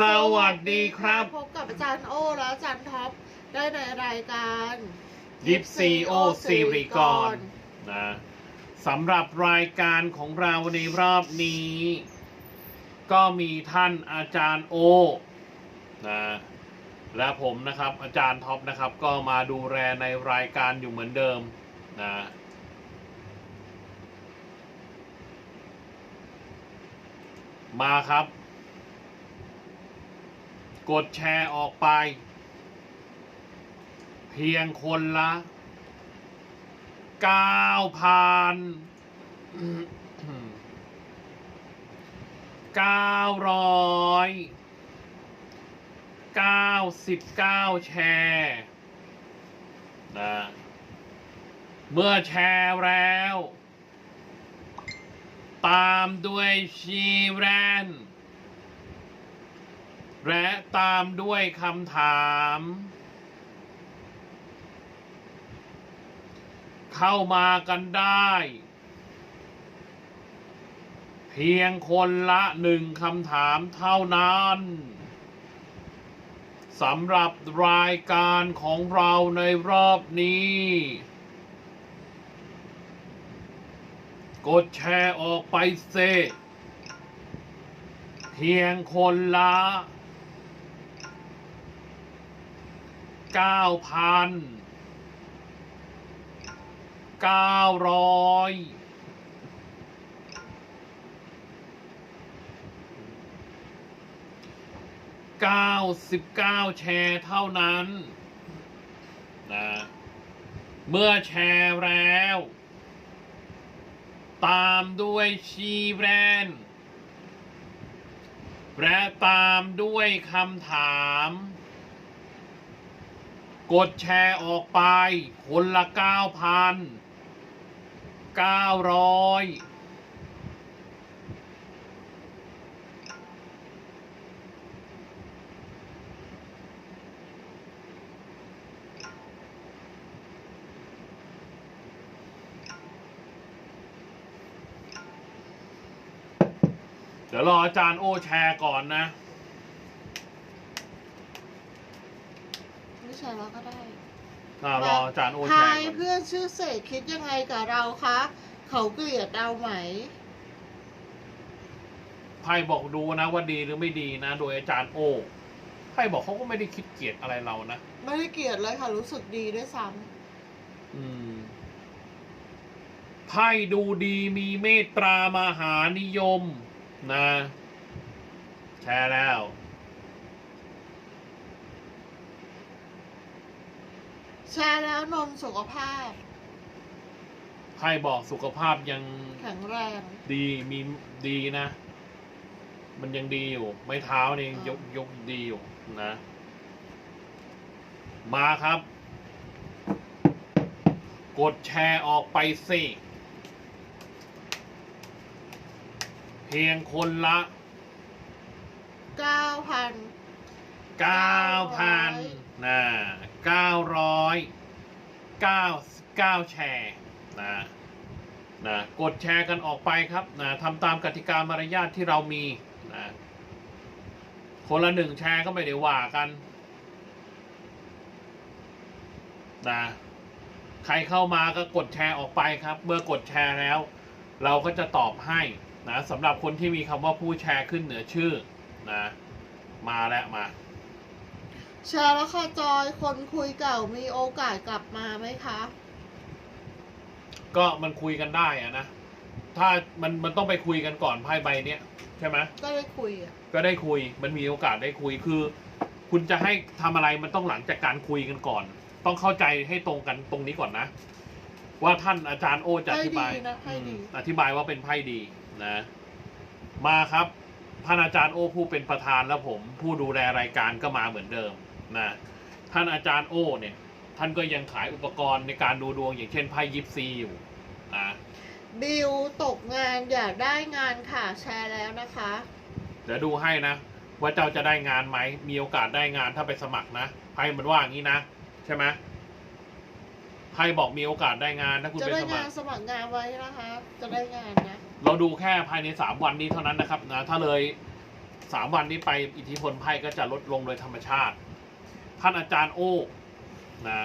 สวัสดีครับ พบกับอาจารย์โอและอาจารย์ท็อปได้ในรายการยิปซีโอซีริกรนะสำหรับรายการของเราในรอบนี้ ก็มีท่านอาจารย์โอนะและผมนะครับอาจารย์ท็อปนะครับ ก็มาดูแลในรายการอยู่เหมือนเดิมนะมาครับ กดแชร์ออกไป เพียงคนละเก้าพันเก้าร้อยเก้าสิบเก้าแชร์นะเมื่อแชร์แล้ว ตามด้วยชีแรน และตามด้วยคำถาม เข้ามากันได้ เพียงคนละหนึ่งคำถามเท่านั้นสำหรับรายการของเราในรอบนี้ กดแชร์ออกไปเซเพียงคนละ เก้าพันเก้าร้อยเก้าสิบเก้าแชร์เท่านั้นนะเมื่อแชร์แล้ว ตามด้วยชีแบรนด์และตามด้วยคำถาม กดแชร์ออกไป คนละเก้าพันเก้าร้อยเดี๋ยวรออาจารย์โอแชร์ก่อนนะ ไม่ใช่แล้วก็ได้ อ่ารออาจารย์โอแชทาร์ยก่อนเพื่อนชื่อเสกคิดยังไงกับเราคะ เขาเกลียดเราไหม ไพ่บอกดูนะว่าดีหรือไม่ดีนะ โดยอาจารย์โอไพ่บอกเขาก็ไม่ได้คิดเกลียดอะไรเรานะไม่ได้เกลียดเลยค่ะ รู้สึกดีด้วยซ้อืมไพ่ดูดีมีเมตตามหานิยม นะ แชร์แล้ว แชร์แล้วนมสุขภาพไพ่บอกสุขภาพยังแข็งแรง ดีมีดีนะ มันยังดีอยู่ ไม่เท้านี่ยังยกยกดีอยู่นะ มาครับ กดแชร์ออกไปสิเพียงคนละเก้าพันเก้าพันนะ เก้าร้อยเก้าเก้าแชร์นะนะกดแชร์กันออกไปครับนะทำตามกติกามารยาทที่เรามีนะคนละหนึ่งแชร์ก็ไม่ได้ว่ากันนะใครเข้ามาก็กดแชร์ออกไปครับ เมื่อกดแชร์แล้ว เราก็จะตอบให้นะสำหรับคนที่มีคำว่าผู้แชร์ขึ้นเหนือชื่อนะมาแล้วมา แชร์แล้วค่ะจอยคนคุยเก่ามีโอกาสกลับมาไหมคะ ก็มันคุยกันได้อะนะ ถ้ามันมันต้องไปคุยกันก่อนไพ่ใบเนี้ยใช่ไหมก็ได้คุยอะก็ได้คุย มันมีโอกาสได้คุยคือ คุณจะให้ทำอะไรมันต้องหลังจากการคุยกันก่อน ต้องเข้าใจให้ตรงกันตรงนี้ก่อนนะ ว่าท่านอาจารย์โอจะอธิบายให้ดีนะให้ดี อืมอธิบายว่าเป็นไพ่ดีนะ มาครับท่านอาจารย์โอผู้เป็นประธานแล้วผม ผู้ดูแลรายการก็มาเหมือนเดิม นะท่านอาจารย์โอเนี่ยท่านก็ยังขายอุปกรณ์ในการดูดวงอย่างเช่นไพ่ยิปซีอยู่นะบิวตกงานอยากได้งานค่ะแชร์แล้วนะคะ เดี๋ยวดูให้นะ ว่าเจ้าจะได้งานไหมมีโอกาสได้งานถ้าไปสมัครนะไพ่มันว่าอย่างนี้นะ ใช่ไหมไพ่บอกมีโอกาสได้งานถ้าคุณจะไปได้สมังาคนรสมัครงานไว้นะคะ จะได้งานนะ เราดูแค่ภายในสามวันนี้เท่านั้นนะครับนะถ้าเลยสามวันนี้ไปอิทธิพลไพ่ก็จะลดลงโดยธรรมชาติท่านอาจารย์โอ้นะ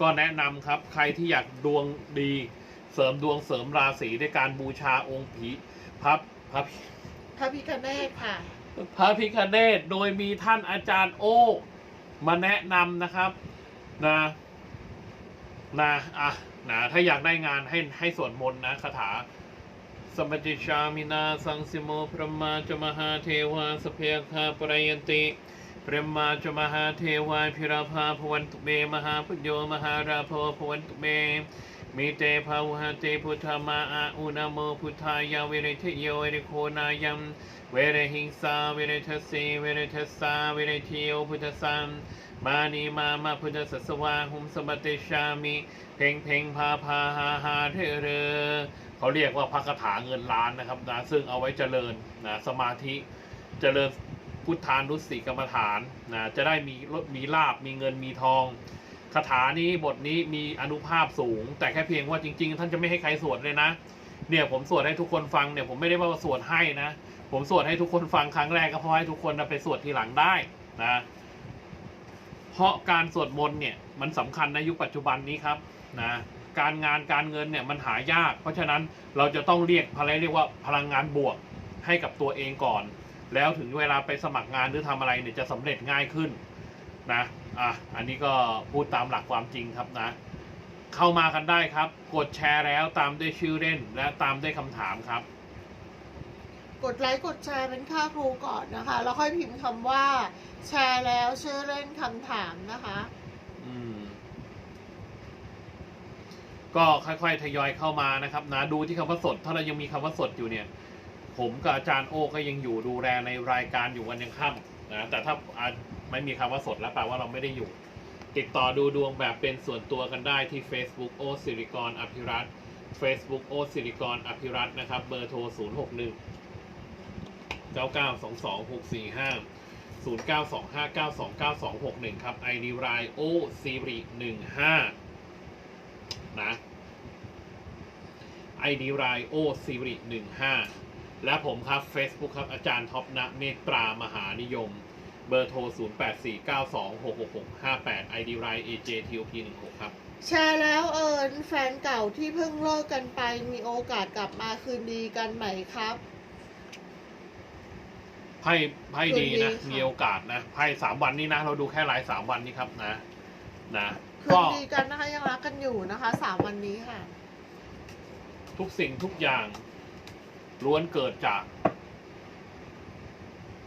ก็แนะนำครับใครที่อยากดวงดีเสริมดวงเสริมราศีด้วยการบูชาองค์ผีพระพระพระพิคเนตค่ะ พระพิคเนตโดยมีท่านอาจารย์โอ้มาแนะนำนะครับนะนะอะนะถ้าอยากได้งานให้ให้สวดมนต์นะคาถาสมปติชามินาสังสิโมพระมาจมหาเทวาสเพคาปรยันติ พระมาจมหาเทวาพิราภาพวันตุเมมหาพุโยมหาราโพพวันตุเมมีเตภาวหเตพุทธามาอาอุนาโมพุทธายาเวรเทโยเวรโคนายัมเวเรหิงสาเวเรทัสสีเวเรทัสาเวเรทิโยพุทธสัมมานีมามาพุทธสัสวาหุมสมบัติชามิเพ่งเพ่งพาพาหาหาเทเรเขาเรียกว่าพระคาถาเงินล้านนะครับนะซึ่งเอาไว้เจริญนะสมาธิเจริญ พุทธานุสติกรรมฐานนะจะได้มีรถมีลาบมีเงินมีทองคาถานี้บทนี้มีอนุภาพสูง แต่แค่เพียงว่าจริง ๆ ท่านจะไม่ให้ใครสวดเลยนะ เนี่ยผมสวดให้ทุกคนฟังเนี่ยผมไม่ได้ว่าสวดให้นะ ผมสวดให้ทุกคนฟังครั้งแรกก็เพราะให้ทุกคนไปสวดทีหลังได้นะเพราะการสวดมนต์เนี่ยมันสำคัญในยุคปัจจุบันนี้ครับนะการงานการเงินเนี่ยมันหายาก เพราะฉะนั้นเราจะต้องเรียกอะไรเรียกว่าพลังงานบวกให้กับตัวเองก่อน แล้วถึงเวลาไปสมัครงานหรือทำอะไรเนี่ยจะสำเร็จง่ายขึ้นนะอะอันนี้ก็พูดตามหลักความจริงครับนะ เข้ามากันได้ครับ กดแชร์แล้วตามด้วยชื่อเล่นและตามด้วยคำถามครับ กดไลค์กดแชร์เป็นค่าครูก่อนนะคะ แล้วค่อยพิมพ์คำว่า แชร์แล้วชื่อเล่นคำถามนะคะ อืมก็ค่อยๆทยอยเข้ามานะครับนะดูที่คำว่าสด ถ้าเรายังมีคำว่าสดอยู่เนี่ย ผมกับอาจารย์โอ้ก็ยังอยู่ดูแลในรายการอยู่วันยังค่ำนะแต่ถ้าไม่มีคำว่าสดแล้วแปลว่าเราไม่ได้อยู่ ติดต่อดูดวงแบบเป็นส่วนตัวกันได้ที่ Facebook โอสิริกรอภิรัต Facebook โอสิริกรอภิรัตนะครับ เบอร์โทร 0 6 1 9 9 2 2 6 4 5 0 9 2 5 9 2 9 2 6 1 ครับ ID รายโอสิริ15นะ ID รายโอสิริ15 และผมครับ Facebook ครับ อาจารย์ท็อปณเมตตรามหานิยม เบอร์โทร 0 8 4 9 2 6 6 6 5 8 ID ราย AJTOP 16 ครับ แชร์แล้วเอิญแฟนเก่าที่เพิ่งเลิกกันไปมีโอกาสกลับมาคืนดีกันไหมครับ ไพ่ไพ่ดีนะคืนดีค่ะมีโอกาสนะ ไพ่สามวันนี้นะ เราดูแค่รายสามวันนี้ครับนะ นะคืก็นดีกันนะคะยังรักกันอยู่นะคะสามวันนี้ค่ะ ทุกสิ่งทุกอย่าง ล้วนเกิดจาก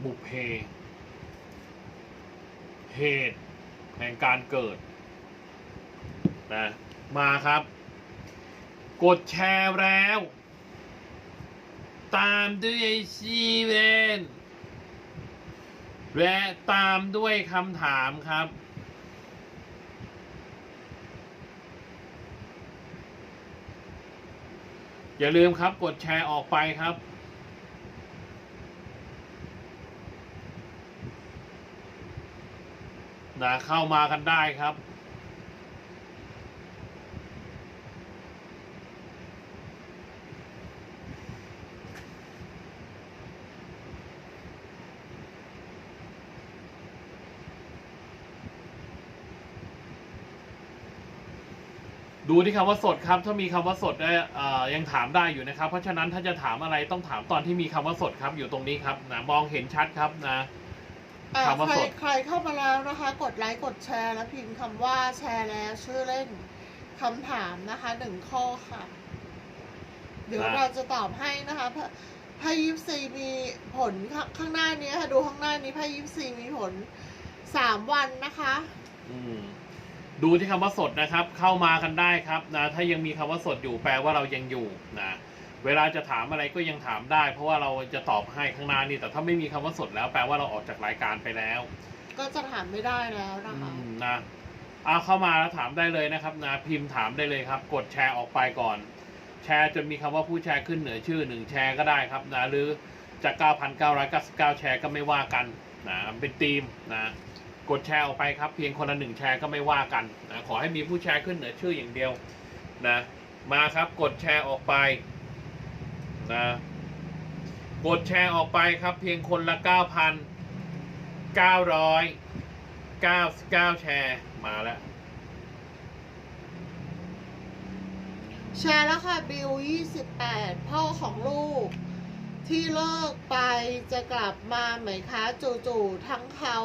บุพเพ เหตุแห่งการเกิดนะมาครับ กดแชร์แล้ว ตามด้วยชีเวนและตามด้วยคำถามครับ อย่าลืมครับกดแชร์ออกไปครับ นะเข้ามากันได้ครับ ดูที่คำว่าสดครับ ถ้ามีคำว่าสดได้เอ่อยังถามได้อยู่นะครับ เพราะฉะนั้นถ้าจะถามอะไรต้องถามตอนที่มีคำว่าสดครับ อยู่ตรงนี้ครับนะมองเห็นชัดครับนะอ่าคำว่าใครสดใครเข้ามาแล้วนะคะ กดไลค์กดแชร์แล้วพิมพ์คำว่าแชร์แล้วชื่อเล่นคำถามนะคะหนึ่งข้อค่ะ เดี๋ยวเราจะตอบให้นะคะพไพ่ยิปซีมีผลข้างข้างหน้านี้ค่ะดูข้างหน้านี้ไพ่ยิปซีมีผลสามวันนะคะ อืม ดูที่คำว่าสดนะครับ เข้ามากันได้ครับนะถ้ายังมีคำว่าสดอยู่แปลว่าเรายังอยู่นะเวลาจะถามอะไรก็ยังถามได้ เพราะว่าเราจะตอบให้ข้างหน้านี่แต่ถ้าไม่มีคำว่าสดแล้วแปลว่าเราออกจากรายการไปแล้ว ก็จะถามไม่ได้แล้วนะคะอืมนะเอาเข้ามาแล้วถามได้เลยนะครับนะพิมพ์ถามได้เลยครับ กดแชร์ออกไปก่อน แชร์จนมีคำว่าผู้แชร์ขึ้นเหนือชื่อหนึ่งแชร์ก็ได้ครับนะหรือจาก 9,999 แชร์ก็ไม่ว่ากันนะเป็นทีมนะ กดแชร์ออกไปครับ เพียงคนละหนึ่งแชร์ก็ไม่ว่ากันนะขอให้มีผู้แชร์ขึ้นเหนือชื่ออย่างเดียวนะมาครับกดแชร์ออกไปนะกดแชร์ออกไปครับ เพียงคนละ 9,999 แชร์มาแล้วแชร์แล้วค่ะบิว28 พ่อของลูก ที่เลิกไปจะกลับมาไหมคะ จู่ๆทั้งเขา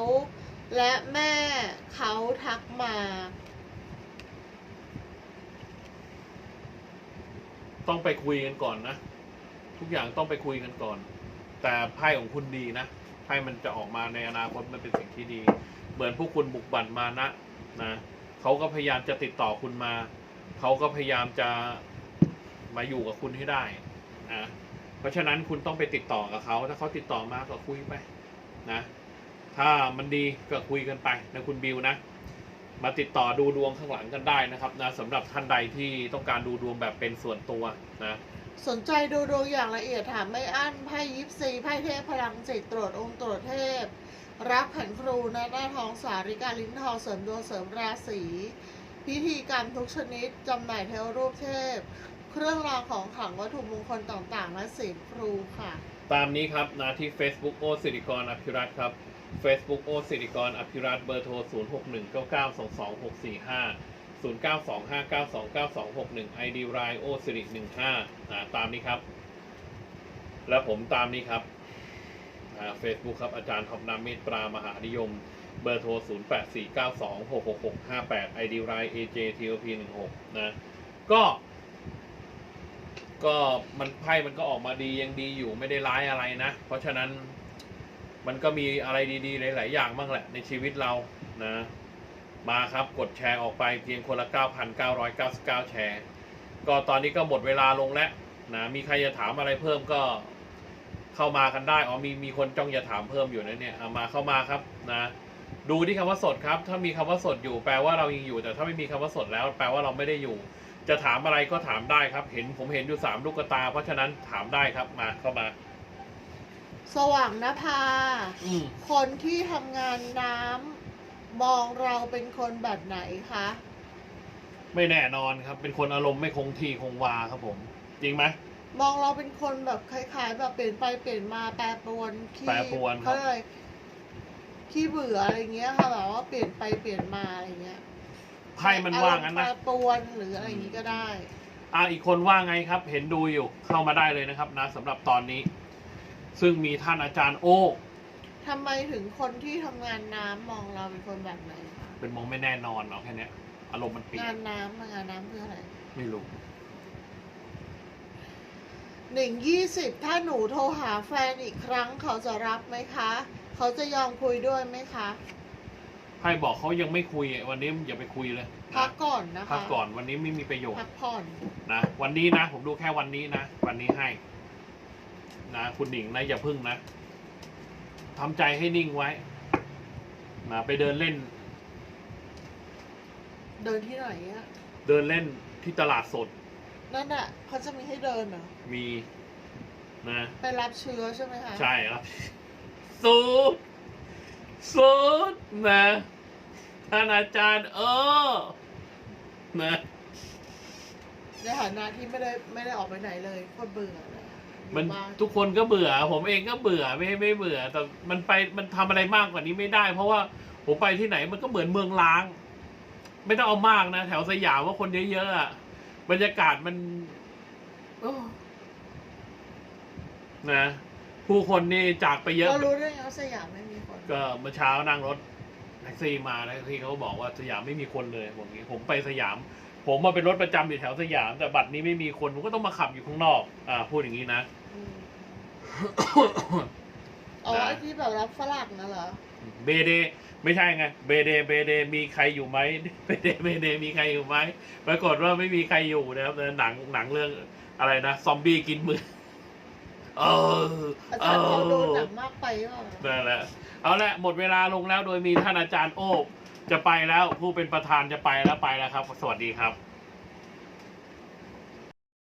และแม่เขาทักมา ต้องไปคุยกันก่อนนะ ทุกอย่างต้องไปคุยกันก่อน แต่ไพ่ของคุณดีนะไพ่มันจะออกมาในอนาคตมันเป็นสิ่งที่ดี เหมือนพวกคุณบุกบั่นมานะนะเขาก็พยายามจะติดต่อคุณมา เขาก็พยายามจะมาอยู่กับคุณให้ได้นะเพราะฉะนั้นคุณต้องไปติดต่อกับเขาถ้าเขาติดต่อมาก็คุยไปนะ ถ้ามันดีก็คุยกันไปนะคุณบิวนะ มาติดต่อดูดวงข้างหลังกันได้นะครับนะสำหรับท่านใดที่ต้องการดูดวงแบบเป็นส่วนตัวนะสนใจดูดวงอย่างละเอียดถามไม่อั้นไพ่ยิปซีไพ่เทพพลังจิตตรวจองค์ตรวจเทพ รับแผ่นครูนะหน้าทองสาริกาลิ้นทองเสริมดวงเสริมราศีพิธีกรรมทุกชนิดจำหน่ายเทวรูปเทพ เครื่องรางของขลังวัตถุมงคลต่างๆ และศีลครูค่ะ ตามนี้ครับนะที่ Facebook โอสิริกรอภิรัตน์ครับ Facebook โอสิริกร อภิรัตน์เบอร์โทร 0 6 1 9 9 2 2 6 4 5 0 9 2 5 9 2 9 2 6 1 ID r i โอสิริ15นะตามนี้ครับ และผมตามนี้ครับเฟซบุ๊กครับอาจารย์ทอมนามิตรปรามหานิยม เบอร์โทร 0 8 4 9 2 6 6 6 5 8 ID r i AJ TOP 16 นะก็ก็มันไพ่มันก็ออกมาดียังดีอยู่ไม่ได้ร้ายอะไรนะ เพราะฉะนั้น มันก็มีอะไรดีๆ หลาย ๆ อย่างบ้างแหละในชีวิตเรานะ มาครับกดแชร์ออกไปเพียงคนละ 9,999 แชร์ ก็ตอนนี้ก็หมดเวลาลงแล้วนะมีใครจะถามอะไรเพิ่มก็เข้ามากันได้อ๋อมีมีคนจ้องจะถามเพิ่มอยู่นะเนี่ยเอามาเข้ามาครับนะ ดูที่คำว่าสดครับ ถ้ามีคำว่าสดอยู่แปลว่าเรายังอยู่ แต่ถ้าไม่มีคำว่าสดแล้วแปลว่าเราไม่ได้อยู่ จะถามอะไรก็ถามได้ครับ เห็นผมเห็นอยู่สามลูกตา เพราะฉะนั้นถามได้ครับมาเข้ามา สว่างนภา อืมคนที่ทำงานน้ำมองเราเป็นคนแบบไหนคะ ไม่แน่นอนครับ เป็นคนอารมณ์ไม่คงที่คงวาครับผม จริงไหม มองเราเป็นคนแบบคล้ายๆ แบบเปลี่ยนไปเปลี่ยนมาแปรปรวนขี้แปรปรวนครับ เขาเรียกอะไรขี้เบื่ออะไรเงี้ยค่ะแบบว่าเปลี่ยนไปเปลี่ยนมาอะไรเงี้ยไพ่มันว่างั้นอารมณ์นะแปรปรวนหรืออะไรอย่างงี้ก็ได้ อ่าอีกคนว่าไงครับ เห็นดูอยู่เข้ามาได้เลยนะครับนะสำหรับตอนนี้ ซึ่งมีท่านอาจารย์โอทำไมถึงคนที่ทำงานน้ำมองเราเป็นคนแบบไหนคะเป็นมองไม่แน่นอนเนาะแค่เนี้ยอารมณ์มันเปลี่ยงานนน้ำงานน้ำคืออะไรไม่รู้ หนึ่งยี่สิบถ้าหนูโทรหาแฟนอีกครั้งเขาจะรับไหมคะ เขาจะยอมคุยด้วยไหมคะไพ่บอกเขายังไม่คุยวันนี้อย่าไปคุยเลยพันะกก่อนนะคะพักก่อนวันนี้ไม่มีประโยชน์พักผ่อน นะวันนี้นะ ผมดูแค่วันนี้นะ วันนี้ให้ นะคุณหนิงนะอย่าพึ่งนะทำใจให้นิ่งไว้นะไปเดินเล่น เดินที่ไหนอะเดินเล่นที่ตลาดสด นั่นอะเขาจะมีให้เดินเหรอมีนะ ไปรับเชื้อใช่ไหมคะใช่ครับสูดสูดนะท่านอาจารย์ เออ นะในฐานะที่ไม่ได้ไม่ได้ออกไปไหนเลยโคตรเบื่อเลยอะอยู่ มันบ้าทุกคนก็เบื่อ ผมเองก็เบื่อไม่ไม่เบื่อ แต่มันไปมันทำอะไรมากกว่านี้ไม่ได้ เพราะว่าผมไปที่ไหนมันก็เหมือนเมืองล้าง ไม่ต้องเอามากนะแถวสยามว่าคนเยอะๆอะบรรยากาศมันโอ้นะ ผู้คนนี่จากไปเยอะเรารู้ได้ไงว่าสยามไม่มีคน ก็เมื่อเช้านั่งรถแท็กซี่มาแล้วแท็กซี่เขาบอกว่าสยามไม่มีคนเลยผมนี้ผมไปสยาม ผมมาเป็นรถประจำอยู่แถวสยาม แต่บัตรนี้ไม่มีคนผมก็ต้องมาขับอยู่ข้างนอก อ่าพูดอย่างนี้นะ อืมอ๋อนะไอ้ที่แบบรับฝรั่งนะเหรอ เบเดไม่ใช่ไงเบเดเบเดมีใครอยู่ไหมเบเดเบเดมีใครอยู่ไหมปรากฏว่าไม่มีใครอยู่นะครับแต่หนังหนังเรื่องอะไรนะซอมบี้กินมือเอออาเอจารย์เขาดูหนัองมากไปหรือเปล่านั่นแหละเอาละหมดเวลาลงแล้วโดยมีท่านอาจารย์โอบจะไปแล้วผู้เป็นประธานจะไปแล้วไปแล้วครับ สวัสดีครับ